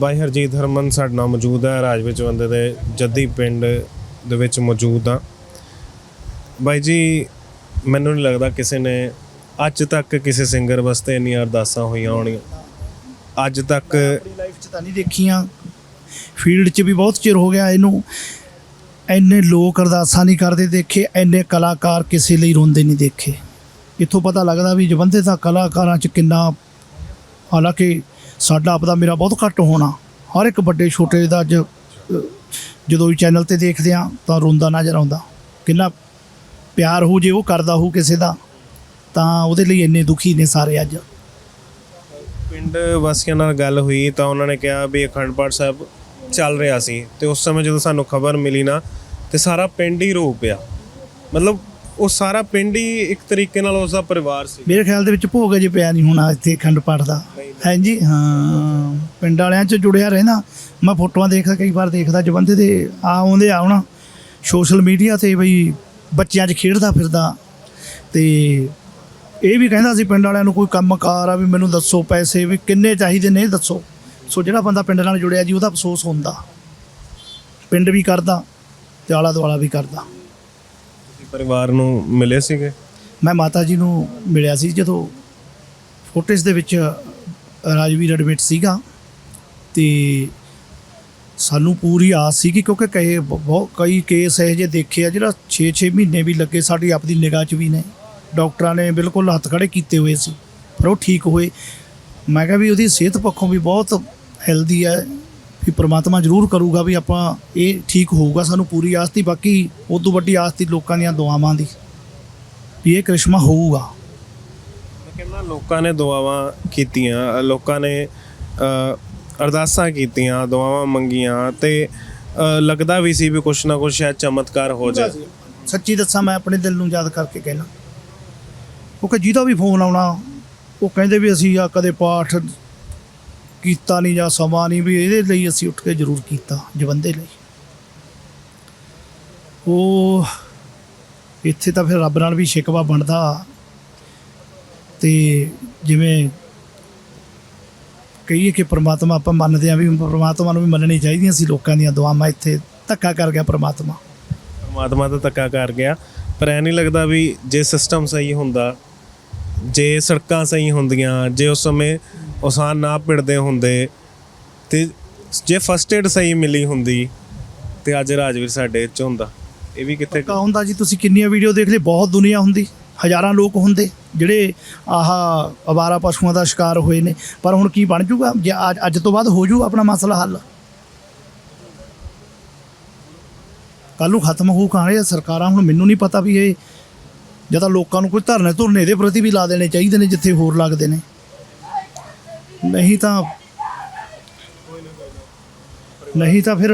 ਬਾਈ ਹਰਜੀਤ ਹਰਮਨ ਸਾਡੇ ਨਾਲ ਮੌਜੂਦ ਹੈ, ਰਾਜ ਵਿੱਚ ਬੰਦੇ ਦੇ ਜੱਦੀ ਪਿੰਡ ਦੇ ਵਿੱਚ ਮੌਜੂਦ ਆ ਬਾਈ ਜੀ, ਮੈਨੂੰ ਨਹੀਂ ਲੱਗਦਾ ਕਿਸੇ ਨੇ ਅੱਜ ਤੱਕ ਕਿਸੇ ਸਿੰਗਰ ਵਾਸਤੇ ਇੰਨੀਆਂ ਅਰਦਾਸਾਂ ਹੋਈਆਂ ਹੋਣੀਆਂ। ਅੱਜ ਤੱਕ ਆਪਣੀ ਲਾਈਫ 'ਚ ਤਾਂ ਨਹੀਂ ਦੇਖੀਆਂ। ਫੀਲਡ 'ਚ ਵੀ ਬਹੁਤ ਚਿਰ ਹੋ ਗਿਆ ਇਹਨੂੰ। ਐਨੇ ਲੋਕ ਅਰਦਾਸਾਂ ਨਹੀਂ ਕਰਦੇ ਦੇਖੇ ਐਨੇ ਕਲਾਕਾਰ ਕਿਸੇ ਲਈ ਰੋਂਦੇ ਨਹੀਂ ਦੇਖੇ। ਇੱਥੋਂ ਪਤਾ ਲੱਗਦਾ ਵੀ ਜਵੰਦੇ ਦਾ ਕਲਾਕਾਰਾਂ 'ਚ ਕਿੰਨਾ ਹਾਲਾਂਕਿ ਸਾਡਾ ਆਪਦਾ ਮੇਰਾ ਬਹੁਤ ਘੱਟ ਹੋਣਾ। ਹਰ ਇੱਕ ਵੱਡੇ ਛੋਟੇ ਦਾ ਅੱਜ, ਜਦੋਂ ਵੀ ਚੈਨਲ ਤੇ ਦੇਖਦੇ ਆ ਤਾਂ ਰੋਂਦਾ ਨਜ਼ਰ ਆਉਂਦਾ। ਕਿੰਨਾ ਪਿਆਰ ਹੋ ਜੇ ਉਹ ਕਰਦਾ ਹੋ ਕਿਸੇ ਦਾ, ਤਾਂ ਉਹਦੇ ਲਈ ਇੰਨੇ ਦੁਖੀ ਨੇ ਸਾਰੇ ਅੱਜ। ਪਿੰਡ ਵਾਸੀਆਂ ਨਾਲ ਗੱਲ ਹੋਈ ਤਾਂ ਉਹਨਾਂ ਨੇ ਕਿਹਾ ਵੀ ਅਖੰਡ ਪਾਠ ਸਾਹਿਬ ਚੱਲ ਰਿਹਾ ਸੀ ਤੇ ਉਸ ਸਮੇਂ ਜਦੋਂ ਸਾਨੂੰ ਖਬਰ ਮਿਲੀ ਨਾ ਤੇ ਸਾਰਾ ਪਿੰਡ ਹੀ ਰੋ ਪਿਆ। ਮਤਲਬ ਉਹ ਸਾਰਾ ਪਿੰਡ ਹੀ ਇੱਕ ਤਰੀਕੇ ਨਾਲ ਉਸ ਦਾ ਪਰਿਵਾਰ ਸੀ। ਮੇਰੇ ਖਿਆਲ ਦੇ ਵਿੱਚ ਭੋਗ ਅਜੇ ਪਿਆ ਨਹੀਂ ਹੋਣਾ ਇੱਥੇ ਅਖੰਡ ਪਾਠ ਦਾ। ਹਾਂਜੀ ਹਾਂ ਪਿੰਡ ਵਾਲਿਆਂ 'ਚ ਜੁੜਿਆ ਰਹਿਣਾ ਮੈਂ ਫੋਟੋਆਂ ਦੇਖਦਾ ਕਈ ਵਾਰ ਦੇਖਦਾ ਜਵੰਦੇ ਦੇ ਆ ਆਉਂਦੇ ਆ ਹੁਣ ਸੋਸ਼ਲ ਮੀਡੀਆ ਤੇ ਬਈ ਬੱਚਿਆਂ 'ਚ ਖੇਡਦਾ ਫਿਰਦਾ। ਤੇ ਇਹ ਵੀ ਕਹਿੰਦਾ ਸੀ ਪਿੰਡ ਵਾਲਿਆਂ ਨੂੰ ਕੋਈ ਕੰਮਕਾਰ ਆ ਵੀ ਮੈਨੂੰ ਦੱਸੋ ਪੈਸੇ ਵੀ ਕਿੰਨੇ ਚਾਹੀਦੇ ਨੇ ਦੱਸੋ। ਸੋ ਜਿਹੜਾ ਬੰਦਾ ਪਿੰਡ ਨਾਲ ਜੁੜਿਆ ਜੀ ਉਹਦਾ ਅਫਸੋਸ ਹੁੰਦਾ। ਪਿੰਡ ਵੀ ਕਰਦਾ ਤੇ ਆਲਾ ਦੁਆਲਾ ਵੀ ਕਰਦਾ। ਪਰਿਵਾਰ ਨੂੰ ਮਿਲੇ ਸੀਗੇ? ਮੈਂ ਮਾਤਾ ਜੀ ਨੂੰ ਮਿਲਿਆ ਸੀ ਜਦੋਂ ਫੋਟੇਜ ਦੇ ਵਿੱਚ ਰਾਜਵੀਰ ਐਡਮਿਟ ਸੀਗਾ ਤੇ ਸਾਨੂੰ ਪੂਰੀ ਆਸ ਸੀ ਕਿ ਕਿਉਂਕਿ ਕਈ ਬਹੁਤ ਕਈ ਕੇਸ ਇਹੋ ਜਿਹੇ ਦੇਖੇ ਆ ਜਿਹੜਾ 6-6 ਮਹੀਨੇ ਵੀ ਲੱਗੇ ਸਾਡੀ ਆਪਦੀ ਨਿਗਾਹ 'ਚ ਵੀ ਨੇ। ਡਾਕਟਰਾਂ ਨੇ ਬਿਲਕੁਲ ਹੱਥ ਖੜੇ ਕੀਤੇ ਹੋਏ ਸੀ, ਪਰ ਉਹ ਠੀਕ ਹੋਏ। ਮੈਂ ਕਿਹਾ ਵੀ ਉਹਦੀ ਸਿਹਤ ਪੱਖੋਂ ਵੀ ਬਹੁਤ ਹੈਲਦੀ ਹੈ ਵੀ ਪ੍ਰਮਾਤਮਾ ਜ਼ਰੂਰ ਕਰੂਗਾ ਵੀ ਆਪਾਂ ਇਹ ਠੀਕ ਹੋਊਗਾ ਸਾਨੂੰ ਪੂਰੀ ਆਸ ਤੀ ਬਾਕੀ ਉਸ ਤੋਂ ਵੱਡੀ ਆਸ ਤੀ ਲੋਕਾਂ ਦੀਆਂ ਦੁਆਵਾਂ ਦੀ ਵੀ ਇਹ ਕ੍ਰਿਸ਼ਮਾ ਹੋਊਗਾ। ਮੈਂ ਕਹਿੰਦਾ ਲੋਕਾਂ ਨੇ ਦੁਆਵਾਂ ਕੀਤੀਆਂ ਲੋਕਾਂ ਨੇ ਅਰਦਾਸਾਂ ਕੀਤੀਆਂ ਦੁਆਵਾਂ ਮੰਗੀਆਂ ਤੇ ਲੱਗਦਾ ਵੀ ਸੀ ਵੀ ਕੁਛ ਨਾ ਕੁਛ ਸ਼ਾਇਦ ਚਮਤਕਾਰ ਹੋ ਜਾਏ। ਸੱਚੀ ਦੱਸਾਂ ਮੈਂ ਆਪਣੇ ਦਿਲ ਨੂੰ ਯਾਦ ਕਰਕੇ ਕਹਿਣਾ ਕਿਉਂਕਿ ਜਿਹਦਾ ਵੀ ਫੋਨ ਆਉਣਾ ਉਹ ਕਹਿੰਦੇ ਵੀ ਅਸੀਂ ਆ ਕਦੇ ਪਾਠ ਕੀਤਾ ਨਹੀਂ ਜਾਂ ਸਮਾਂ ਨਹੀਂ ਵੀ ਇਹਦੇ ਲਈ ਅਸੀਂ ਉੱਠ ਕੇ ਜ਼ਰੂਰ ਕੀਤਾ, ਜਵੰਦੇ ਲਈ। ਉਹ ਇੱਥੇ ਤਾਂ ਫਿਰ ਰੱਬ ਨਾਲ ਵੀ ਸ਼ਿਕਵਾ ਬਣਦਾ। ਤੇ ਜਿਵੇਂ ਕਹੀਏ ਕਿ ਪ੍ਰਮਾਤਮਾ ਆਪਾਂ ਮੰਨਦੇ ਆ ਵੀ ਪ੍ਰਮਾਤਮਾ ਨੂੰ ਵੀ ਮੰਨਣੀ ਚਾਹੀਦੀਆਂ ਸੀ ਲੋਕਾਂ ਦੀਆਂ ਦੁਆਵਾਂ, ਇੱਥੇ ਧੱਕਾ ਕਰ ਗਿਆ ਪ੍ਰਮਾਤਮਾ। ਪ੍ਰਮਾਤਮਾ ਤਾਂ ਧੱਕਾ ਕਰ ਗਿਆ, ਪਰ ਐ ਨਹੀਂ ਲੱਗਦਾ ਵੀ ਜੇ ਸਿਸਟਮ ਸਹੀ ਹੁੰਦਾ, ਜੇ ਸੜਕਾਂ ਸਹੀ ਹੁੰਦੀਆਂ, ਜੇ ਉਸ ਸਮੇਂ ਉਸਾਨ ਨਾ ਭਿੜਦੇ ਹੁੰਦੇ ਤੇ ਜੇ ਫਸਟ ਏਡ ਸਹੀ ਮਿਲੀ ਹੁੰਦੀ ਤੇ ਅੱਜ ਰਾਜਵੀਰ ਸਾਡੇ ਚ ਹੁੰਦਾ। ਇਹ ਵੀ ਕਿੱਥੇ ਕਾ ਹੁੰਦਾ ਜੀ, ਤੁਸੀਂ ਕਿੰਨੀਆਂ ਵੀਡੀਓ ਦੇਖ ਲਈ ਬਹੁਤ ਦੁਨੀਆ ਹੁੰਦੀ। ਹਜ਼ਾਰਾਂ ਲੋਕ ਹੁੰਦੇ, ਜਿਹੜੇ ਆਹ ਅਵਾਰਾ ਪਸ਼ੂਆਂ ਦਾ ਸ਼ਿਕਾਰ ਹੋਏ ਨੇ। ਪਰ ਹੁਣ ਕੀ ਬਣ ਜੂਗਾ? ਜੇ ਅੱਜ ਅੱਜ ਤੋਂ ਬਾਅਦ ਹੋ ਜੂ ਆਪਣਾ ਮਸਲਾ ਹੱਲ। ਕੱਲ ਨੂੰ ਖਤਮ ਹੋਊ ਕਹਾਣੀ ਸਰਕਾਰਾਂ ਹੁਣ ਮੈਨੂੰ ਨਹੀਂ ਪਤਾ ਵੀ ਇਹ ਜਾਂ ਤਾਂ ਲੋਕਾਂ ਨੂੰ ਕੋਈ ਧਰਨੇ ਧੁਰਨੇ ਦੇ ਪ੍ਰਤੀ ਵੀ ਲਾ ਦੇਣੇ ਚਾਹੀਦੇ ਨੇ, ਜਿੱਥੇ ਹੋਰ ਲੱਗਦੇ ਨੇ। ਨਹੀਂ ਤਾਂ ਨਹੀਂ ਤਾਂ ਫਿਰ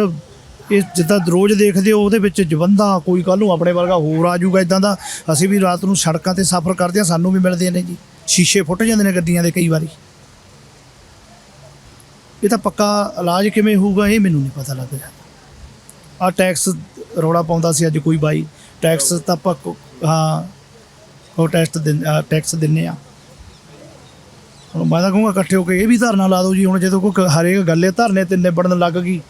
ਇਹ ਜਿੱਦਾਂ ਰੋਜ਼ ਦੇਖਦੇ ਹੋ, ਉਹਦੇ ਵਿੱਚ ਜਵੰਦਾ, ਕੋਈ ਕੱਲ ਨੂੰ ਆਪਣੇ ਵਰਗਾ ਹੋਰ ਆ ਜਾਊਗਾ ਇਦਾਂ ਦਾ ਅਸੀਂ ਵੀ ਰਾਤ ਨੂੰ ਸੜਕਾਂ ਤੇ ਸਫ਼ਰ ਕਰਦੇ ਆ ਸਾਨੂੰ ਵੀ ਮਿਲਦੇ ਨੇ ਜੀ। ਸ਼ੀਸ਼ੇ ਫੁੱਟ ਜਾਂਦੇ ਨੇ ਗੱਡੀਆਂ ਦੇ ਕਈ ਵਾਰੀ। ਇਹ ਤਾਂ ਪੱਕਾ ਇਲਾਜ ਕਿਵੇਂ ਹੋਊਗਾ, ਇਹ ਮੈਨੂੰ ਨਹੀਂ ਪਤਾ ਲੱਗ ਰਿਹਾ। ਆ ਟੈਕਸ ਰੌਲਾ ਪਾਉਂਦਾ ਸੀ ਅੱਜ ਕੋਈ ਬਾਈ। ਟੈਕਸ ਤਾਂ ਆਪਾਂ ਹਾਂ, ਉਹ ਟੈਕਸ ਟੈਕਸ ਦਿੰਨੇ ਆ ਹੁਣ ਮੈਂ ਤਾਂ ਕਹੂੰਗਾ ਇਕੱਠੇ ਹੋ ਕੇ ਇਹ ਵੀ ਧਰਨਾ ਲਾ ਦਿਓ ਜੀ ਹੁਣ ਜਦੋਂ ਕੋਈ ਹਰੇਕ ਗੱਲੇ ਧਰਨੇ ਤੇ ਨਿਬੜਨ ਲੱਗ ਗਈ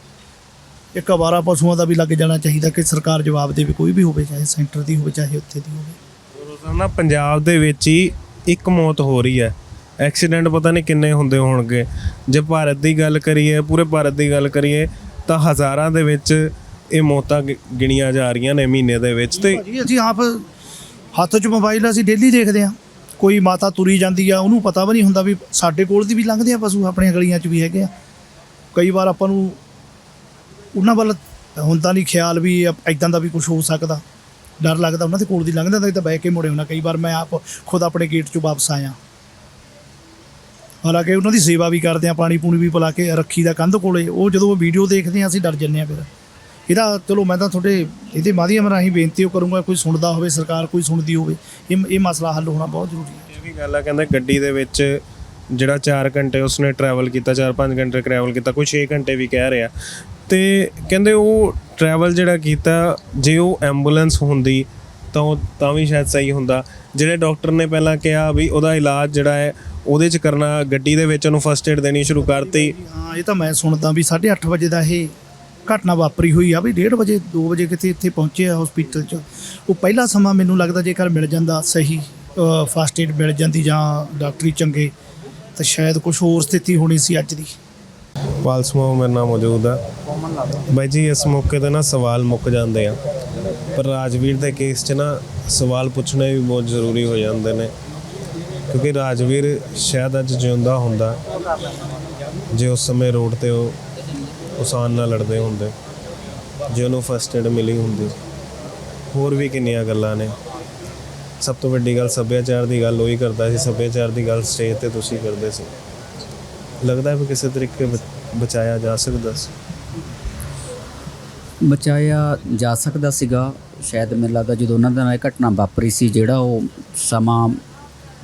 ਇੱਕ ਅਵਾਰਾ ਪਸ਼ੂਆਂ ਦਾ ਵੀ ਲੱਗ ਜਾਣਾ ਚਾਹੀਦਾ ਕਿ ਸਰਕਾਰ ਜਵਾਬ ਦੇਵੇ ਕੋਈ ਵੀ ਹੋਵੇ ਚਾਹੇ ਸੈਂਟਰ ਦੀ ਹੋਵੇ ਚਾਹੇ ਉੱਥੇ ਦੀ ਹੋਵੇ। ਰੋਜ਼ਾਨਾ ਪੰਜਾਬ ਦੇ ਵਿੱਚ ਹੀ ਇੱਕ ਮੌਤ ਹੋ ਰਹੀ ਹੈ। ਐਕਸੀਡੈਂਟ ਪਤਾ ਨਹੀਂ ਕਿੰਨੇ ਹੁੰਦੇ ਹੋਣਗੇ। ਜੇ ਭਾਰਤ ਦੀ ਗੱਲ ਕਰੀਏ ਪੂਰੇ ਭਾਰਤ ਦੀ ਗੱਲ ਕਰੀਏ ਤਾਂ ਹਜ਼ਾਰਾਂ ਦੇ ਵਿੱਚ ਇਹ ਮੌਤਾਂ ਗਿਣੀਆਂ ਜਾ ਰਹੀਆਂ ਨੇ ਮਹੀਨੇ ਦੇ ਵਿੱਚ ਤੇ ਅਸੀਂ ਆਪ ਹੱਥ 'ਚ ਮੋਬਾਈਲ ਅਸੀਂ ਡੇਲੀ ਦੇਖਦੇ ਆ ਕੋਈ ਮਾਤਾ ਤੁਰੀ ਜਾਂਦੀ ਆ, ਉਹਨੂੰ ਪਤਾ ਵੀ ਨਹੀਂ ਹੁੰਦਾ ਵੀ ਸਾਡੇ ਕੋਲ ਦੀ ਵੀ ਲੰਘਦੇ ਆ ਪਸ਼ੂ ਆਪਣੀਆਂ ਗਲੀਆਂ 'ਚ ਵੀ ਹੈਗੇ ਆ। ਕਈ ਵਾਰ ਆਪਾਂ ਨੂੰ ਉਹਨਾਂ ਵੱਲ ਹੁੰਦਾ ਨਹੀਂ ਖਿਆਲ ਵੀ ਐਦਾਂ ਦਾ ਵੀ ਕੁਝ ਹੋ ਸਕਦਾ। ਡਰ ਲੱਗਦਾ ਉਹਨਾਂ ਦੇ ਕੋਲ ਦੀ ਲੰਘਦਾ ਤਾਂ ਇਹ ਤਾਂ ਬਹਿ ਕੇ ਮੁੜੇ ਹੁੰਦਾ ਕਈ ਵਾਰ ਮੈਂ ਆਪ ਖੁਦ ਆਪਣੇ ਗੇਟ 'ਚੋਂ ਵਾਪਸ ਆਇਆ। ਹਾਲਾਂਕਿ ਉਹਨਾਂ ਦੀ ਸੇਵਾ ਵੀ ਕਰਦੇ ਆ ਪਾਣੀ ਪੂਣੀ ਵੀ ਪਿਲਾ ਕੇ ਰੱਖੀ ਦਾ ਕੰਧ ਕੋਲੇ। ਉਹ ਜਦੋਂ ਉਹ ਵੀਡੀਓ ਦੇਖਦੇ ਆ, ਅਸੀਂ ਡਰ ਜੰਨੇ ਆ ਫਿਰ। ਇਹਦਾ ਚਲੋ ਮੈਂ ਤਾਂ ਤੁਹਾਡੇ ਇਹਦੇ ਮਾਧਿਅਮ ਰਾਹੀਂ ਬੇਨਤੀ ਉਹ ਕਰੂੰਗਾ ਕੋਈ ਸੁਣਦਾ ਹੋਵੇ ਸਰਕਾਰ ਕੋਈ ਸੁਣਦੀ ਹੋਵੇ ਇਹ ਇਹ ਮਸਲਾ ਹੱਲ ਹੋਣਾ ਬਹੁਤ ਜ਼ਰੂਰੀ ਹੈ। ਇਹ ਵੀ ਗੱਲ ਆ ਕਹਿੰਦੇ ਗੱਡੀ ਦੇ ਵਿੱਚ ਜਿਹੜਾ 4 ਘੰਟੇ ਉਸਨੇ ਟਰੈਵਲ ਕੀਤਾ 4-5 ਘੰਟੇ ਟਰੈਵਲ ਕੀਤਾ ਕੋਈ 6 ਘੰਟੇ ਵੀ ਕਹਿ ਰਿਹਾ। ਤੇ ਕਹਿੰਦੇ ਉਹ ਟਰੈਵਲ ਜਿਹੜਾ ਕੀਤਾ ਜੇ ਉਹ ਐਂਬੂਲੈਂਸ ਹੁੰਦੀ ਤਾਂ ਤਾਂ ਵੀ ਸ਼ਾਇਦ ਸਹੀ ਹੁੰਦਾ। ਜਿਹੜੇ ਡਾਕਟਰ ਨੇ ਪਹਿਲਾਂ ਕਿਹਾ ਵੀ ਉਹਦਾ ਇਲਾਜ ਜਿਹੜਾ ਹੈ ਉਹਦੇ ਚ ਕਰਨਾ ਗੱਡੀ ਦੇ ਵਿੱਚ ਉਹਨੂੰ ਫਸਟ ਏਡ ਦੇਣੀ ਸ਼ੁਰੂ ਕਰਤੀ। ਹਾਂ ਇਹ ਤਾਂ ਮੈਂ ਸੁਣਦਾ ਵੀ 8:30 ਵਜੇ ਦਾ ਇਹ ਘਟਨਾ ਵਾਪਰੀ ਹੋਈ ਆ ਵੀ 1:30 ਵਜੇ 2 ਵਜੇ ਕਿਤੇ ਇੱਥੇ ਪਹੁੰਚੇ ਆ ਹਸਪੀਟਲ 'ਚ। ਉਹ ਪਹਿਲਾ ਸਮਾਂ ਮੈਨੂੰ ਲੱਗਦਾ ਜੇਕਰ ਮਿਲ ਜਾਂਦਾ ਸਹੀ ਫਸਟ ਏਡ ਮਿਲ ਜਾਂਦੀ ਜਾਂ ਡਾਕਟਰੀ ਚੰਗੇ, ਤਾਂ ਸ਼ਾਇਦ ਕੁਝ ਹੋਰ ਸਥਿਤੀ ਹੋਣੀ ਸੀ ਅੱਜ ਦੀ। ਪਾਲਸਮੋ ਮੇਰੇ ਨਾਲ ਮੌਜੂਦ ਆ। ਬਾਈ ਜੀ, ਇਸ ਮੌਕੇ ਤੇ ਨਾ ਸਵਾਲ ਮੁੱਕ ਜਾਂਦੇ ਆ। ਪਰ ਰਾਜਵੀਰ ਦੇ ਕੇਸ 'ਚ ਨਾ ਸਵਾਲ ਪੁੱਛਣੇ ਵੀ ਬਹੁਤ ਜ਼ਰੂਰੀ ਹੋ ਜਾਂਦੇ ਨੇ। ਕਿਉਂਕਿ ਰਾਜਵੀਰ ਸ਼ਾਇਦ ਅੱਜ ਜਿਉਂਦਾ ਹੁੰਦਾ। ਜੇ ਉਸ ਸਮੇਂ ਰੋਡ ਤੇ ਉਹ ਉਸਾਨ ਨਾਲ ਲੜਦੇ ਹੁੰਦੇ। ਜੇ ਉਹਨੂੰ ਫਸਟ ਏਡ ਮਿਲੀ ਹੁੰਦੀ। ਹੋਰ ਵੀ ਕਿੰਨੀਆਂ ਗੱਲਾਂ ਨੇ। ਸਭ ਤੋਂ ਵੱਡੀ ਗੱਲ ਸੱਭਿਆਚਾਰ ਦੀ ਗੱਲ ਉਹੀ ਕਰਦਾ ਸੀ। ਸੱਭਿਆਚਾਰ ਦੀ ਗੱਲ ਸਟੇਜ ਤੇ ਤੁਸੀਂ ਕਰਦੇ ਸੀ। ਲੱਗਦਾ ਹੈ ਵੀ ਕਿਸੇ ਤਰੀਕੇ ਬਚ- ਬਚਾਇਆ ਜਾ ਸਕਦਾ ਸੀ। ਬਚਾਇਆ ਜਾ ਸਕਦਾ ਸੀਗਾ। ਸ਼ਾਇਦ ਮੈਨੂੰ ਲੱਗਦਾ ਜਦੋਂ ਉਹਨਾਂ ਦੇ ਨਾਲ ਇਹ ਘਟਨਾ ਵਾਪਰੀ ਸੀ, ਜਿਹੜਾ ਉਹ ਸਮਾਂ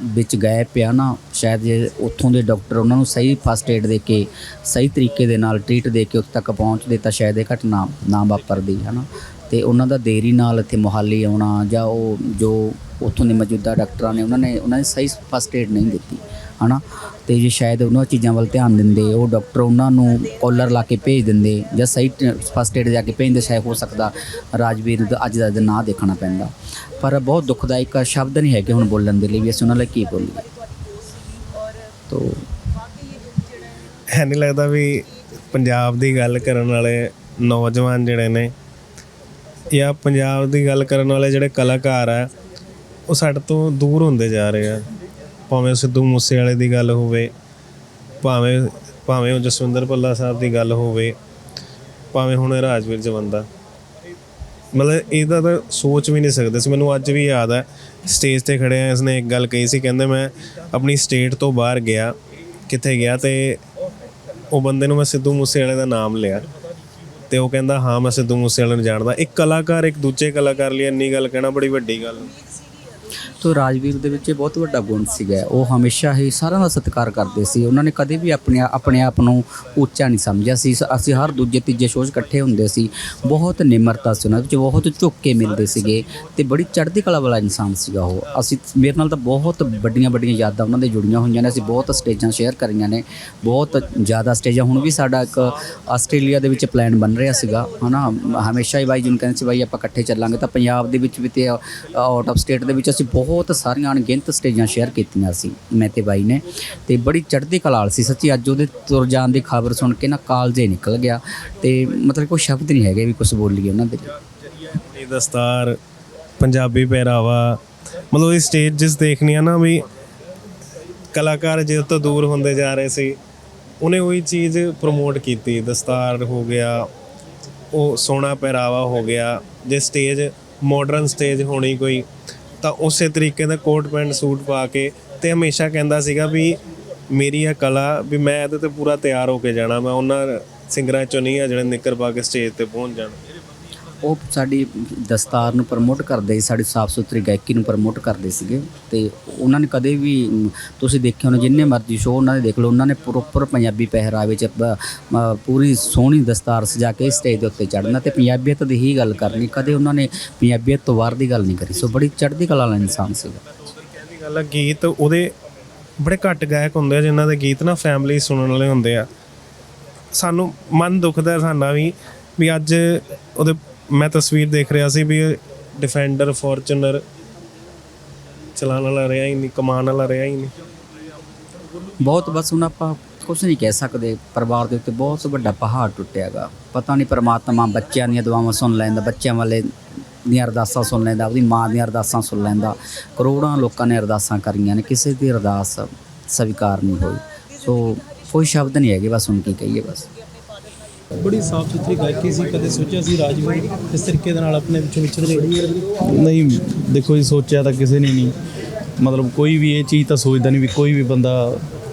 ਵਿੱਚ ਗਏ ਪਿਆ ਨਾ, ਸ਼ਾਇਦ ਜੇ ਉੱਥੋਂ ਦੇ ਡਾਕਟਰ ਉਹਨਾਂ ਨੂੰ ਸਹੀ ਫਸਟ ਏਡ ਦੇ ਕੇ, ਸਹੀ ਤਰੀਕੇ ਦੇ ਨਾਲ ਟ੍ਰੀਟ ਦੇ ਕੇ ਉੱਥੇ ਤੱਕ ਪਹੁੰਚਦੇ ਤਾਂ ਸ਼ਾਇਦ ਇਹ ਘਟਨਾ ਨਾ ਵਾਪਰਦੀ ਹੈ ਨਾ ਤੇ ਉਹਨਾਂ ਦਾ ਦੇਰੀ ਨਾਲ ਇੱਥੇ ਮੁਹਾਲੀ ਆਉਣਾ ਜਾਂ ਉਹ ਜੋ ਉੱਥੋਂ ਦੇ ਮੌਜੂਦਾ ਡਾਕਟਰਾਂ ਨੇ, ਉਹਨਾਂ ਨੇ ਉਹਨਾਂ ਨੇ ਸਹੀ ਫਸਟ ਏਡ ਨਹੀਂ ਦਿੱਤੀ, ਹਨਾ? ਤੇ ਜੇ ਸ਼ਾਇਦ ਉਹਨਾਂ ਚੀਜ਼ਾਂ ਵੱਲ ਧਿਆਨ ਦਿੰਦੇ, ਉਹ ਡਾਕਟਰ ਉਹਨਾਂ ਨੂੰ ਕਾਲਰ ਲਾ ਕੇ ਭੇਜ ਦਿੰਦੇ ਜਾਂ ਸਹੀ ਫਸਟ ਏਡ ਜਾ ਕੇ ਭੇਜਦੇ, ਸ਼ਾਇਦ ਹੋ ਸਕਦਾ ਰਾਜਵੀਰ ਦਾ ਅੱਜ ਦਾ ਦਿਨ ਨਾ ਦੇਖਣਾ ਪੈਂਦਾ। ਪਰ ਬਹੁਤ ਦੁਖਦਾਇਕ ਸ਼ਬਦ ਨਹੀਂ ਹੈਗੇ ਹੁਣ ਬੋਲਣ ਦੇ ਲਈ ਵੀ, ਅਸੀਂ ਉਹਨਾਂ ਲਈ ਕੀ ਬੋਲੀਏ? ਤੋ ਹੈ ਨਹੀਂ ਲੱਗਦਾ ਵੀ ਪੰਜਾਬ ਦੀ ਗੱਲ ਕਰਨ ਵਾਲੇ ਨੌਜਵਾਨ ਜਿਹੜੇ ਨੇ ਜਾਂ ਪੰਜਾਬ ਦੀ ਗੱਲ ਕਰਨ ਵਾਲੇ ਜਿਹੜੇ ਕਲਾਕਾਰ ਆ, ਉਹ ਸਾਡੇ ਤੋਂ ਦੂਰ ਹੁੰਦੇ ਜਾ ਰਹੇ ਆ। ਭਾਵੇਂ ਸਿੱਧੂ ਮੂਸੇਵਾਲੇ ਦੀ ਗੱਲ ਹੋਵੇ, ਭਾਵੇਂ ਭਾਵੇਂ ਉਹ ਜਸਵਿੰਦਰ ਭੱਲਾ ਸਾਹਿਬ ਦੀ ਗੱਲ ਹੋਵੇ, ਭਾਵੇਂ ਹੁਣ ਰਾਜਵੀਰ ਜਵੰਦਾ ਮਤਲਬ ਇਹਦਾ ਤਾਂ ਸੋਚ ਵੀ ਨਹੀਂ ਸਕਦੇ ਸੀ। ਮੈਨੂੰ ਅੱਜ ਵੀ ਯਾਦ ਹੈ, ਸਟੇਜ ਤੇ ਖੜੇ ਆ ਇਸਨੇ ਇੱਕ ਗੱਲ ਕਹੀ ਸੀ, ਕਹਿੰਦੇ ਮੈਂ ਆਪਣੀ ਸਟੇਟ ਤੋਂ ਬਾਹਰ ਗਿਆ, ਕਿੱਥੇ ਗਿਆ ਤੇ ਉਹ ਬੰਦੇ ਨੂੰ ਮੈਂ ਸਿੱਧੂ ਮੂਸੇਵਾਲੇ ਦਾ ਨਾਮ ਲਿਆ ਤੇ ਉਹ ਕਹਿੰਦਾ, ਹਾਂ, ਮੈਂ ਸਿੱਧੂ ਮੂਸੇਵਾਲੇ ਨੂੰ ਜਾਣਦਾ। ਇੱਕ ਕਲਾਕਾਰ ਇੱਕ ਦੂਜੇ ਕਲਾਕਾਰ ਲਈ ਇੰਨੀ ਗੱਲ ਕਹਿਣਾ ਬੜੀ ਵੱਡੀ ਗੱਲ। ਤੋ ਰਾਜਵੀਰ ਦੇ ਵਿੱਚ ਇਹ ਬਹੁਤ ਵੱਡਾ ਗੁਣ ਸੀਗਾ। ਉਹ ਹਮੇਸ਼ਾ ਹੀ ਸਾਰਿਆਂ ਦਾ ਸਤਿਕਾਰ ਕਰਦੇ ਸੀ। ਉਹਨਾਂ ਨੇ ਕਦੇ ਵੀ ਆਪਣੇ ਆਪਣੇ ਆਪ ਨੂੰ ਉੱਚਾ ਨਹੀਂ ਸਮਝਿਆ ਸੀ। ਅਸੀਂ ਹਰ ਦੂਜੇ, ਤੀਜੇ ਸ਼ੋਅ ਇਕੱਠੇ ਹੁੰਦੇ ਸੀ। ਬਹੁਤ ਨਿਮਰਤਾ ਸੀ ਉਹਨਾਂ ਵਿੱਚ, ਬਹੁਤ ਝੁੱਕ ਕੇ ਮਿਲਦੇ ਸੀਗੇ ਤੇ ਬੜੀ ਚੜ੍ਹਦੀ ਕਲਾ ਵਾਲਾ ਇਨਸਾਨ ਸੀਗਾ ਉਹ। ਅਸੀਂ, ਮੇਰੇ ਨਾਲ ਤਾਂ ਬਹੁਤ ਵੱਡੀਆਂ ਵੱਡੀਆਂ ਯਾਦਾਂ ਉਹਨਾਂ ਦੇ ਜੁੜੀਆਂ ਹੋਈਆਂ ਨੇ। ਅਸੀਂ ਬਹੁਤ ਸਟੇਜਾਂ ਸ਼ੇਅਰ ਕਰੀਆਂ ਨੇ। ਬਹੁਤ ਜ਼ਿਆਦਾ ਸਟੇਜਾਂ। ਹੁਣ ਵੀ ਸਾਡਾ ਇੱਕ ਆਸਟ੍ਰੇਲੀਆ ਦੇ ਵਿੱਚ ਪਲਾਨ ਬਣ ਰਿਹਾ ਸੀਗਾ। ਹਨਾ, ਹਮੇਸ਼ਾ ਹੀ ਬਾਈ ਜੁਨ ਕਹਿੰਦੇ ਸੀ, ਬਾਈ ਆਪਾਂ ਇਕੱਠੇ ਚੱਲਾਂਗੇ। ਤਾਂ ਪੰਜਾਬ ਦੇ ਵਿੱਚ ਵੀ ਤੇ ਆਊਟ ਆਫ ਸਟੇਟ ਦੇ ਵਿੱਚ ਅਸੀਂ ਬਹੁਤ ਬਹੁਤ ਸਾਰੀਆਂ ਅਣਗਿਣਤ ਸਟੇਜਾਂ ਸ਼ੇਅਰ ਕੀਤੀਆਂ ਸੀ ਮੈਂ ਤੇ ਬਾਈ ਨੇ ਤੇ ਬੜੀ ਚੜ੍ਹਦੀ ਕਲਾਲ ਸੀ। ਸੱਚੀ ਅੱਜ ਉਹਦੇ ਤੁਰ ਜਾਣ ਦੀ ਖਬਰ ਸੁਣ ਕੇ ਨਾ ਕਾਲਜੇ ਨਿਕਲ ਗਿਆ ਤੇ ਮਤਲਬ ਕੋਈ ਸ਼ਬਦ ਨਹੀਂ ਹੈਗੇ ਵੀ ਕੁਝ ਬੋਲੀਏ ਉਹਨਾਂ ਦੇ। ਲਈ ਦਸਤਾਰ ਪੰਜਾਬੀ ਪਹਿਰਾਵਾ, ਮਤਲਬ ਇਹ ਸਟੇਜ ਜਿਸ ਦੇਖਣੀ ਆ ਨਾ ਵੀ ਕਲਾਕਾਰ ਜਿਹਦੇ ਤੋਂ ਦੂਰ ਹੁੰਦੇ ਜਾ ਰਹੇ ਸੀ, ਉਹਨੇ ਉਹੀ ਚੀਜ਼ ਪ੍ਰਮੋਟ ਕੀਤੀ। ਦਸਤਾਰ ਹੋ ਗਿਆ, ਉਹ ਸੋਹਣਾ ਪਹਿਰਾਵਾ ਹੋ ਗਿਆ, ਜੇ ਸਟੇਜ ਮਾਡਰਨ ਸਟੇਜ ਹੋਣੀ ਕੋਈ ਤਾਂ ਉਸੇ ਤਰੀਕੇ ਦਾ ਕੋਟ ਪੈਂਟ, ਸੂਟ ਪਾ ਕੇ ਤੇ ਹਮੇਸ਼ਾ ਕਹਿੰਦਾ ਸੀਗਾ ਵੀ ਮੇਰੀ ਇਹ ਕਲਾ ਵੀ ਮੈਂ ਇਹਦੇ ਤੇ ਪੂਰਾ ਤਿਆਰ ਹੋ ਕੇ ਜਾਣਾ, ਮੈਂ ਉਹਨਾਂ ਸਿੰਗਰਾਂ ਚੋਂ ਨਹੀਂ ਆ ਜਿਹੜੇ ਨਿੱਕਰ ਪਾ ਕੇ ਸਟੇਜ ਤੇ ਪਹੁੰਚ ਜਾਣ। ਉਹ ਸਾਡੀ ਦਸਤਾਰ ਨੂੰ ਪ੍ਰਮੋਟ ਕਰਦੇ ਸੀ, ਸਾਡੀ ਸਾਫ਼ ਸੁਥਰੀ ਗਾਇਕੀ ਨੂੰ ਪ੍ਰਮੋਟ ਕਰਦੇ ਸੀਗੇ ਤੇ ਉਹਨਾਂ ਨੇ ਕਦੇ ਵੀ ਤੁਸੀਂ ਦੇਖਿਆ ਹੋਣਾ ਜਿੰਨੇ ਮਰਜ਼ੀ ਸ਼ੋਅ ਉਹਨਾਂ ਦੇ ਦੇਖ ਲਓ, ਉਹਨਾਂ ਨੇ ਪ੍ਰੋਪਰ ਪੰਜਾਬੀ ਪਹਿਰਾਵੇ ਚ ਪੂਰੀ ਸੋਹਣੀ ਦਸਤਾਰ ਸਜਾ ਕੇ ਸਟੇਜ ਦੇ ਉੱਤੇ ਚੜ੍ਹਨਾ ਤੇ ਪੰਜਾਬੀਅਤ ਦੀ ਹੀ ਗੱਲ ਕਰਨੀ, ਕਦੇ ਉਹਨਾਂ ਨੇ ਪੰਜਾਬੀਅਤ ਤੋਂ ਬਾਹਰ ਦੀ ਗੱਲ ਨਹੀਂ ਕਰੀ, ਸੋ ਬੜੀ ਚੜ੍ਹਦੀ ਕਲਾ ਵਾਲਾ ਇਨਸਾਨ ਸੀਗਾ। ਕਹਿੰਦੀ ਗੱਲ ਆ, ਗੀਤ ਉਹਦੇ ਬੜੇ ਘੱਟ ਗਾਇਕ ਹੁੰਦੇ ਆ, ਜਿਨ੍ਹਾਂ ਦੇ ਗੀਤ ਨਾ ਫੈਮਿਲੀ ਸੁਣਨ ਵਾਲੇ ਹੁੰਦੇ ਆ। ਸਾਨੂੰ ਮਨ ਦੁਖਦਾ ਸਾਡਾ ਵੀ ਵੀ ਅੱਜ ਉਹਦੇ ਮੈਂ ਤਸਵੀਰ ਦੇਖ ਰਿਹਾ ਸੀ ਵੀ ਡਿਫੈਂਡਰ ਫੋਰਚੂਨਰ ਚਲਾਉਣ ਵਾਲਾ ਰਿਹਾ ਹੀ ਨਹੀਂ, ਕਮਾਉਣ ਵਾਲਾ ਰਿਹਾ ਹੀ ਨਹੀਂ। ਬਹੁਤ, ਬਸ ਹੁਣ ਆਪਾਂ ਕੁਝ ਨਹੀਂ ਕਹਿ ਸਕਦੇ। ਪਰਿਵਾਰ ਦੇ ਉੱਤੇ ਬਹੁਤ ਵੱਡਾ ਪਹਾੜ ਟੁੱਟਿਆਗਾ। ਪਤਾ ਨਹੀਂ ਪਰਮਾਤਮਾ ਬੱਚਿਆਂ ਦੀਆਂ ਦੁਆਵਾਂ ਸੁਣ ਲੈਂਦਾ, ਬੱਚਿਆਂ ਵਾਲੇ ਦੀਆਂ ਅਰਦਾਸਾਂ ਸੁਣ ਲੈਂਦਾ ਉਹਦੀ ਮਾਂ ਦੀਆਂ ਅਰਦਾਸਾਂ ਸੁਣ ਲੈਂਦਾ। ਕਰੋੜਾਂ ਲੋਕਾਂ ਨੇ ਅਰਦਾਸਾਂ ਕਰੀਆਂ ਨੇ, ਕਿਸੇ ਦੀ ਅਰਦਾਸ ਸਵੀਕਾਰ ਨਹੀਂ ਹੋਈ। ਸੋ ਕੋਈ ਸ਼ਬਦ ਨਹੀਂ ਹੈਗੇ, ਬਸ ਹੁਣ ਕੀ ਕਹੀਏ, ਬਸ। ਬੜੀ ਸਾਫ਼ ਸੁਥਰੀ ਗਾਇਕੀ ਸੀ ਕਦੇ ਸੋਚਿਆ ਸੀ ਰਾਜਵੀਰ ਇਸ ਤਰੀਕੇ ਦੇ ਨਾਲ ਆਪਣੇ ਵਿੱਚੋਂ ਵਿਚਰ ਨਹੀਂ ਦੇਖੋ ਜੀ ਸੋਚਿਆ ਤਾਂ ਕਿਸੇ ਨੇ ਨਹੀਂ। ਮਤਲਬ ਕੋਈ ਵੀ ਇਹ ਚੀਜ਼ ਤਾਂ ਸੋਚਦਾ ਨਹੀਂ ਵੀ ਕੋਈ ਵੀ ਬੰਦਾ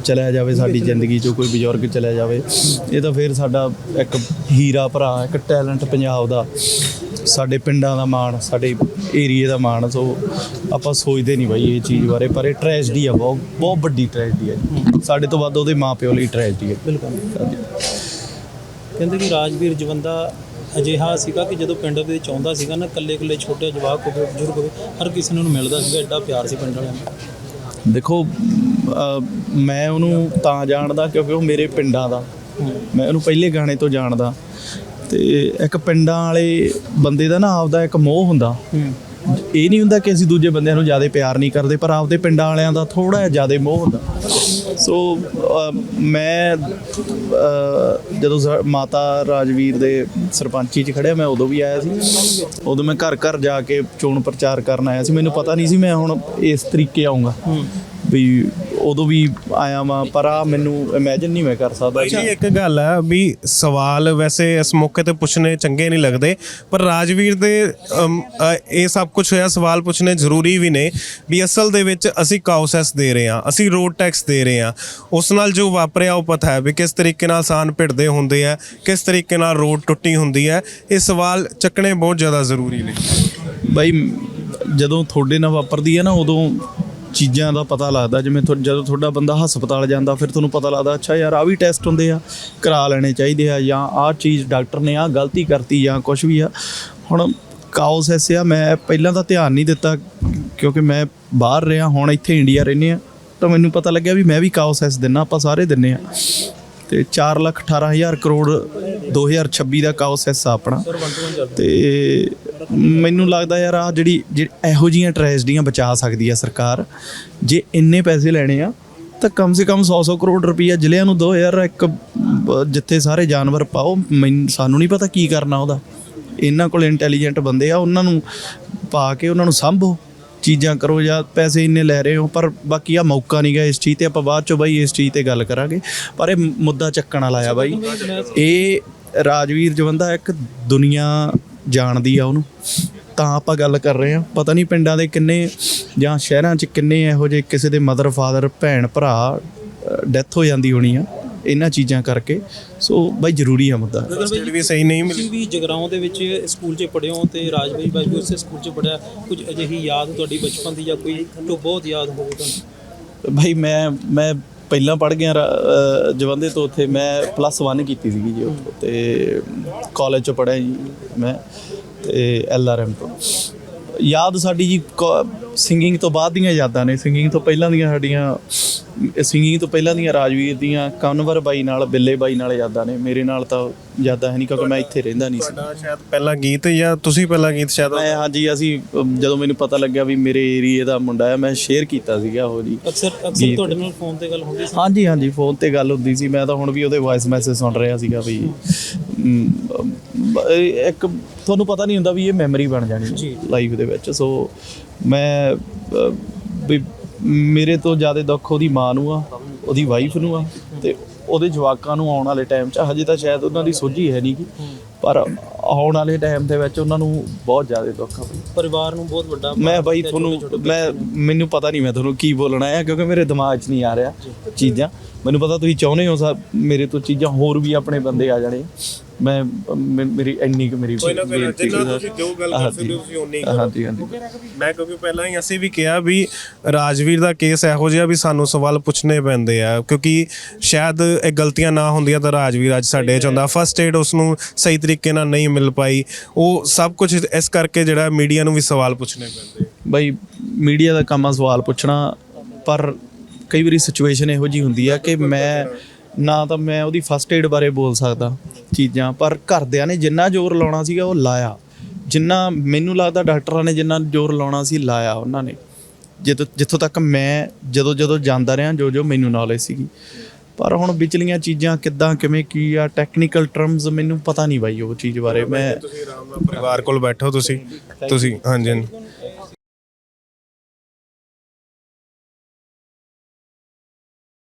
ਚਲਿਆ ਜਾਵੇ ਸਾਡੀ ਜ਼ਿੰਦਗੀ ਚੋਂ ਕੋਈ ਬਜ਼ੁਰਗ ਚਲਿਆ ਜਾਵੇ। ਇਹ ਤਾਂ ਫਿਰ ਸਾਡਾ ਇੱਕ ਹੀਰਾ ਭਰਾ ਇੱਕ ਟੈਲੈਂਟ ਪੰਜਾਬ ਦਾ ਸਾਡੇ ਪਿੰਡਾਂ ਦਾ ਮਾਣ ਸਾਡੇ ਏਰੀਏ ਦਾ ਮਾਣ ਸੋ ਆਪਾਂ ਸੋਚਦੇ ਨਹੀਂ ਬਾਈ ਇਹ ਚੀਜ਼ ਬਾਰੇ ਪਰ ਇਹ ਟ੍ਰੈਜਡੀ ਆ ਬਹੁਤ ਬਹੁਤ ਵੱਡੀ ਟ੍ਰੈਜਡੀ ਹੈ ਜੀ। ਸਾਡੇ ਤੋਂ ਵੱਧ ਉਹਦੇ ਮਾਪਿਓ ਲਈ ਟ੍ਰੈਜਡੀ ਹੈ ਬਿਲਕੁਲ। ਕਹਿੰਦੇ ਕਿ ਰਾਜਵੀਰ ਜਵੰਦਾ ਅਜਿਹਾ ਸੀਗਾ ਕਿ ਜਦੋਂ ਪਿੰਡ ਦੇ ਵਿੱਚ ਆਉਂਦਾ ਸੀਗਾ ਨਾ ਇਕੱਲੇ ਇਕੱਲੇ ਛੋਟੇ ਜਵਾਕ ਹੋਵੇ ਬਜ਼ੁਰਗ ਹੋਵੇ ਹਰ ਕਿਸੇ ਨੂੰ ਉਹਨੂੰ ਮਿਲਦਾ ਸੀਗਾ ਐਡਾ ਪਿਆਰ ਸੀ ਪਿੰਡ ਵਾਲਿਆਂ ਦਾ। ਦੇਖੋ ਮੈਂ ਉਹਨੂੰ ਤਾਂ ਜਾਣਦਾ ਕਿਉਂਕਿ ਉਹ ਮੇਰੇ ਪਿੰਡਾਂ ਦਾ। ਮੈਂ ਉਹਨੂੰ ਪਹਿਲੇ ਗਾਣੇ ਤੋਂ ਜਾਣਦਾ। ਤੇ ਇੱਕ ਪਿੰਡਾਂ ਵਾਲੇ ਬੰਦੇ ਦਾ ਨਾ ਆਪਦਾ ਇੱਕ ਮੋਹ ਹੁੰਦਾ। ਇਹ ਨਹੀਂ ਹੁੰਦਾ ਕਿ ਅਸੀਂ ਦੂਜੇ ਬੰਦਿਆਂ ਨੂੰ ਜ਼ਿਆਦਾ ਪਿਆਰ ਨਹੀਂ ਕਰਦੇ ਪਰ ਆਪਦੇ ਪਿੰਡਾਂ ਵਾਲਿਆਂ ਦਾ ਥੋੜਾ ਜਿਹਾ ਜ਼ਿਆਦਾ ਮੋਹ ਹੁੰਦਾ। ਸੋ ਮੈਂ ਜਦੋਂ ਮਾਤਾ ਰਾਜਵੀਰ ਦੇ ਸਰਪੰਚੀ 'ਚ ਖੜਿਆ ਮੈਂ ਉਦੋਂ ਵੀ ਆਇਆ ਸੀ। ਉਦੋਂ ਮੈਂ ਘਰ ਘਰ ਜਾ ਕੇ ਚੋਣ ਪ੍ਰਚਾਰ ਕਰਨ ਆਇਆ ਸੀ। ਮੈਨੂੰ ਪਤਾ ਨਹੀਂ ਸੀ ਮੈਂ ਹੁਣ ਇਸ ਤਰੀਕੇ ਆਉਂਗਾ ਵੀ ਉਦੋਂ ਵੀ ਆਇਆ ਵਾਂ ਪਰ ਆ ਮੈਨੂੰ ਇਮੇਜਿਨ ਨਹੀਂ ਮੈਂ ਕਰ ਸਕਦਾ। ਬਾਈ ਜੀ ਇੱਕ ਗੱਲ ਹੈ ਵੀ ਸਵਾਲ ਵੈਸੇ ਇਸ ਮੌਕੇ ਤੇ ਪੁੱਛਣੇ ਚੰਗੇ ਨਹੀਂ ਲੱਗਦੇ ਪਰ ਰਾਜਵੀਰ ਦੇ ਅਮ, ਅ, ਇਹ ਸਭ ਕੁਝ ਹੋਇਆ ਸਵਾਲ ਪੁੱਛਣੇ ਜ਼ਰੂਰੀ ਵੀ ਨੇ ਵੀ ਅਸਲ ਦੇ ਵਿੱਚ ਅਸੀਂ ਕਾਉਸੈਸ ਦੇ ਰਹੇ ਹਾਂ ਅਸੀਂ ਰੋਡ ਟੈਕਸ ਦੇ ਰਹੇ ਹਾਂ। ਉਸ ਨਾਲ ਜੋ ਵਾਪਰਿਆ ਉਹ ਪਤਾ ਹੈ ਵੀ ਕਿਸ ਤਰੀਕੇ ਨਾਲ ਸਾਨ ਭਿੜਦੇ ਹੁੰਦੇ ਆ ਕਿਸ ਤਰੀਕੇ ਨਾਲ ਰੋਡ ਟੁੱਟੀ ਹੁੰਦੀ ਹੈ ਇਹ ਸਵਾਲ ਚੱਕਣੇ ਬਹੁਤ ਜ਼ਿਆਦਾ ਜ਼ਰੂਰੀ ਨੇ। ਬਾਈ ਜਦੋਂ ਤੁਹਾਡੇ ਨਾਲ ਵਾਪਰਦੀ ਹੈ ਨਾ ਉਦੋਂ ਚੀਜ਼ਾਂ ਦਾ ਪਤਾ ਲੱਗਦਾ, ਜਿਵੇਂ ਤੁਹਾ- ਜਦੋਂ ਤੁਹਾਡਾ ਬੰਦਾ ਹਸਪਤਾਲ ਜਾਂਦਾ, ਫਿਰ ਤੁਹਾਨੂੰ ਪਤਾ ਲੱਗਦਾ, ਅੱਛਾ ਯਾਰ ਆ ਵੀ ਟੈਸਟ ਹੁੰਦੇ ਆ, ਕਰਾ ਲੈਣੇ ਚਾਹੀਦੇ ਆ, ਜਾਂ ਆਹ ਚੀਜ਼ ਡਾਕਟਰ ਨੇ ਆਹ ਗਲਤੀ ਕਰਤੀ ਜਾਂ ਕੁਝ ਵੀ ਆ। ਹੁਣ ਕਾਉਸ ਐਸੇ ਆ, ਮੈਂ ਪਹਿਲਾਂ ਤਾਂ ਧਿਆਨ ਨਹੀਂ ਦਿੱਤਾ, ਕਿਉਂਕਿ ਮੈਂ ਬਾਹਰ ਰਿਹਾ, ਹੁਣ ਇੱਥੇ ਇੰਡੀਆ ਰਹਿੰਦੇ ਆ, ਤਾਂ ਮੈਨੂੰ ਪਤਾ ਲੱਗਿਆ ਵੀ ਮੈਂ ਵੀ ਕਾਉਸ ਐਸ ਦਿੰਨਾ ਆਪਾਂ ਸਾਰੇ ਦਿੰਨੇ ਆ। ਤੇ 4 ਲੱਖ 18 ਹਜ਼ਾਰ ਕਰੋੜ 2026 ਦਾ ਕਾਉਸ ਐਸ ਆ ਆਪਣਾ ਤੇ ਮੈਨੂੰ ਲੱਗਦਾ ਯਾਰ ਆ ਜਿਹੜੀ ਜਿਹੜੀ ਇਹੋ ਜੀਆਂ ਟ੍ਰੈਜਡੀਆਂ ਬਚਾ ਸਕਦੀ ਆ ਸਰਕਾਰ, ਜੇ ਇੰਨੇ ਪੈਸੇ ਲੈਣੇ ਆ, ਤਾਂ ਕਮ ਸੇ ਕਮ 100-100 ਕਰੋੜ ਰੁਪਈਆ ਜ਼ਿਲ੍ਹਿਆਂ ਨੂੰ ਦੋ ਯਾਰ, ਇੱਕ ਜਿੱਥੇ ਸਾਰੇ ਜਾਨਵਰ ਪਾਓ, ਮੈਨ- ਸਾਨੂੰ ਨਹੀਂ ਪਤਾ ਕੀ ਕਰਨਾ ਉਹਦਾ। ਇਹਨਾਂ ਕੋਲ ਇੰਟੈਲੀਜੈਂਟ ਬੰਦੇ ਆ, ਉਹਨਾਂ ਨੂੰ ਪਾ ਕੇ ਉਹਨਾਂ ਨੂੰ ਸੰਭੋ, ਚੀਜ਼ਾਂ ਕਰੋ ਜਾਂ ਪੈਸੇ ਇੰਨੇ ਲੈ ਰਹੇ ਹੋ, ਪਰ ਬਾਕੀ ਆ ਮੌਕਾ ਨਹੀਂ ਗਾ ਇਸ ਚੀਜ਼ ਤੇ, ਆਪਾਂ ਬਾਅਦ ਚੋਂ ਬਾਈ ਇਸ ਚੀਜ਼ ਤੇ ਗੱਲ ਕਰਾਂਗੇ। ਪਰ ਇਹ ਮੁੱਦਾ ਚੱਕਣ ਵਾਲਾ ਆ ਬਾਈ। ਇਹ ਰਾਜਵੀਰ ਜਵੰਦਾ ਇੱਕ ਦੁਨੀਆ ਜਾਣਦੀ ਆ ਉਹਨੂੰ। ਤਾਂ ਆਪਾਂ ਗੱਲ ਕਰ ਰਹੇ ਆ ਪਤਾ ਨਹੀਂ ਪਿੰਡਾਂ ਦੇ ਕਿੰਨੇ ਜਾਂ ਸ਼ਹਿਰਾਂ 'ਚ ਕਿੰਨੇ ਇਹੋ ਜਿਹੇ ਕਿਸੇ ਦੇ ਮਦਰ ਫਾਦਰ ਭੈਣ ਭਰਾ ਡੈਥ ਹੋ ਜਾਂਦੀ ਹੋਣੀ ਆ ਇਹਨਾਂ ਚੀਜ਼ਾਂ ਕਰਕੇ। ਸੋ ਬਾਈ ਜ਼ਰੂਰੀ ਆ ਮੁੱਦਾ। ਸਟੇਟ ਵੀ ਸਹੀ ਨਹੀਂ ਮਿਲੀ। ਵੀ ਜਗਰਾਉਂ ਦੇ ਵਿੱਚ ਸਕੂਲ 'ਚ ਪੜ੍ਹੇ ਹੋ ਤੇ ਰਾਜਬਾਈ ਬਾਈ ਵੀ ਉਸੇ ਸਕੂਲ 'ਚ ਪੜ੍ਹਿਆ। ਕੁਝ ਅਜਿਹੀ ਯਾਦ ਤੁਹਾਡੀ ਬਚਪਨ ਦੀ ਜਾਂ ਕੋਈ ਜੋ ਬਹੁਤ ਯਾਦ ਹੋਵੇ ਤੁਹਾਨੂੰ? ਭਾਈ ਮੈਂ ਮੈਂ ਪਹਿਲਾਂ ਪੜ ਗਿਆ ਰਾ- ਅਹ ਜਵੰਦੇ ਤੋਂ ਉੱਥੇ ਮੈਂ ਪਲੱਸ 1 ਕੀਤੀ ਸੀਗੀ ਜੀ ਉੱਥੋਂ ਤੇ ਕਾਲਜ ਚ ਪੜਿਆ ਜੀ ਮੈਂ, ਤੇ ਐਲਆਰਐਮ ਤੋਂ। ਯਾਦ ਸਾਡੀ ਜੀ ਸਿੰਗਿੰਗ ਤੋਂ ਬਾਅਦ ਦੀਆਂ ਯਾਦਾਂ ਨੇ। ਸਿੰਗਿੰਗ ਤੋਂ ਪਹਿਲਾਂ ਦੀਆਂ ਸਾਡੀਆਂ ਸਿੰਗਿੰਗ ਤੋਂ ਪਹਿਲਾਂ ਦੀਆਂ ਰਾਜਵੀਰ ਦੀਆਂ ਕਨਵਰ ਬਾਈ ਨਾਲ ਬਿੱਲੇ ਬਾਈ ਨਾਲ ਯਾਦਾਂ ਨੇ। ਮੇਰੇ ਨਾਲ ਤਾਂ ਯਾਦਾਂ ਹੈ ਨਹੀਂ ਕਿਉਂਕਿ ਮੈਂ ਇੱਥੇ ਰਹਿੰਦਾ ਨਹੀਂ ਸੀ। ਤੁਹਾਡਾ ਸ਼ਾਇਦ ਪਹਿਲਾ ਗੀਤ ਜਾਂ ਤੁਸੀਂ ਪਹਿਲਾ ਗੀਤ ਸ਼ਾਇਦ ਮੈਂ ਹਾਂਜੀ ਅਸੀਂ ਜਦੋਂ ਮੈਨੂੰ ਪਤਾ ਲੱਗਿਆ ਵੀ ਮੇਰੇ ਏਰੀਏ ਦਾ ਮੁੰਡਾ ਹੈ ਮੈਂ ਸ਼ੇਅਰ ਕੀਤਾ ਸੀਗਾ ਉਹ ਜੀ। ਅਕਸਰ ਅਕਸਰ ਤੁਹਾਡੇ ਨਾਲ ਫੋਨ ਤੇ ਗੱਲ ਹੁੰਦੀ ਸੀ। ਹਾਂਜੀ ਹਾਂਜੀ ਫੋਨ ਤੇ ਗੱਲ ਹੁੰਦੀ ਸੀ। ਮੈਂ ਤਾਂ ਹੁਣ ਵੀ ਉਹਦੇ ਵਾਇਸ ਮੈਸੇਜ ਸੁਣ ਰਿਹਾ ਸੀਗਾ ਵੀ ਇੱਕ ਤੁਹਾਨੂੰ ਪਤਾ ਨਹੀਂ ਹੁੰਦਾ ਵੀ ਇਹ ਮੈਮਰੀ ਬਣ ਜਾਣੀ ਲਾਈਫ ਦੇ ਵਿੱਚ। ਸੋ ਮੈਂ ਵੀ ਮੇਰੇ ਤੋਂ ਜ਼ਿਆਦਾ ਦੁੱਖ ਉਹਦੀ ਮਾਂ ਨੂੰ ਆ ਉਹਦੀ ਵਾਈਫ ਨੂੰ ਆ ਤੇ ਉਹਦੇ ਜਵਾਕਾਂ ਨੂੰ ਆਉਣ ਵਾਲੇ ਟਾਈਮ 'ਚ ਹਜੇ ਤਾਂ ਸ਼ਾਇਦ ਉਹਨਾਂ ਦੀ ਸੋਝੀ ਹੈ ਨਹੀਂ ਗੀ ਪਰ ਆਉਣ ਵਾਲੇ ਟਾਈਮ ਦੇ ਵਿੱਚ ਉਹਨਾਂ ਨੂੰ ਬਹੁਤ ਜ਼ਿਆਦਾ ਦੁੱਖ ਆ। ਪਰਿਵਾਰ ਨੂੰ ਬਹੁਤ ਵੱਡਾ ਮੈਂ ਬਾਈ ਤੁਹਾਨੂੰ ਮੈਂ ਮੈਨੂੰ ਪਤਾ ਨਹੀਂ ਮੈਂ ਤੁਹਾਨੂੰ ਕੀ ਬੋਲਣਾ ਹੈ ਕਿਉਂਕਿ ਮੇਰੇ ਦਿਮਾਗ 'ਚ ਨਹੀਂ ਆ ਰਿਹਾ ਚੀਜ਼ਾਂ। ਮੈਨੂੰ ਪਤਾ ਤੁਸੀਂ ਚਾਹੁੰਦੇ ਹੋ ਸਾ ਮੇਰੇ ਤੋਂ ਚੀਜ਼ਾਂ ਹੋਰ ਵੀ ਆਪਣੇ ਬੰਦੇ ਆ ਜਾਣੇ। ਮੈਂ ਮੇ- ਮੇਰੀ ਇੰਨੀ ਕੁ ਮੇਰੀ ਕੋਈ ਨਾ ਕੋਈ ਨਾ, ਬੇਨਤੀ ਜਿੰਨਾ ਹੈ। ਤੁਸੀਂ ਜੋ ਗੱਲ ਕਰ ਸਕਦੇ ਹੋ ਤੁਸੀਂ ਓਨੀ ਹੀ ਕਰੋ। ਹਾਂਜੀ ਹਾਂਜੀ। ਮੈਂ ਕਿਉਂਕਿ ਪਹਿਲਾਂ ਹੀ ਅਸੀਂ ਵੀ ਕਿਹਾ ਵੀ ਰਾਜਵੀਰ ਦਾ ਕੇਸ ਇਹੋ ਜਿਹਾ ਵੀ ਸਾਨੂੰ ਸਵਾਲ ਪੁੱਛਣੇ ਪੈਂਦੇ ਆ ਕਿਉਂਕਿ ਸ਼ਾਇਦ ਇਹ ਗਲਤੀਆਂ ਨਾ ਹੁੰਦੀਆਂ ਤਾਂ ਰਾਜਵੀਰ ਅੱਜ ਸਾਡੇ ਚ ਹੁੰਦਾ। ਫਸਟ ਏਡ ਉਸ ਨੂੰ ਸਹੀ ਤਰੀਕੇ ਨਾਲ ਨਹੀਂ ਮਿਲ ਪਾਈ। ਉਹ ਸਭ ਕੁਝ ਇਸ ਕਰਕੇ ਜਿਹੜਾ ਮੀਡੀਆ ਨੂੰ ਵੀ ਸਵਾਲ ਪੁੱਛਣੇ ਪੈਂਦੇ ਬਈ ਮੀਡੀਆ ਦਾ ਕੰਮ ਆ ਸਵਾਲ ਪੁੱਛਣਾ ਪਰ ਕਈ ਵਾਰੀ ਸਿਚੁਏਸ਼ਨ ਇਹੋ ਜੀ ਹੁੰਦੀ ਆ ਕਿ ਮੈਂ ਨਾ ਤਾਂ ਮੈਂ ਉਹਦੀ ਫਸਟ ਏਡ ਬਾਰੇ ਬੋਲ ਸਕਦਾ ਚੀਜ਼ਾਂ ਪਰ ਘਰਦਿਆਂ ਨੇ ਜਿੰਨਾ ਜ਼ੋਰ ਲਾਉਣਾ ਸੀਗਾ ਉਹ ਲਾਇਆ। ਜਿੰਨਾ ਮੈਨੂੰ ਲੱਗਦਾ ਡਾਕਟਰਾਂ ਨੇ ਜਿੰਨਾ ਜ਼ੋਰ ਲਾਉਣਾ ਸੀ ਲਾਇਆ ਉਹਨਾਂ ਨੇ। ਜਿੱਥੋਂ ਜਿੱਥੋਂ ਤੱਕ ਮੈਂ ਜਦੋਂ ਜਦੋਂ ਜਾਂਦਾ ਰਿਹਾ ਜੋ ਜੋ ਮੈਨੂੰ ਨੌਲੇਜ ਸੀਗੀ। ਪਰ ਹੁਣ ਵਿਚਲੀਆਂ ਚੀਜ਼ਾਂ ਕਿੱਦਾਂ ਕਿਵੇਂ ਕੀ ਆ ਟੈਕਨੀਕਲ ਟਰਮਸ ਮੈਨੂੰ ਪਤਾ ਨਹੀਂ ਬਾਈ ਉਹ ਚੀਜ਼ ਬਾਰੇ। ਮੈਂ ਤੁਸੀਂ ਆਰਾਮ ਨਾਲ ਪਰਿਵਾਰ ਕੋਲ ਬੈਠੋ ਤੁਸੀਂ। ਤੁਸੀਂ ਹਾਂਜੀ ਹਾਂਜੀ।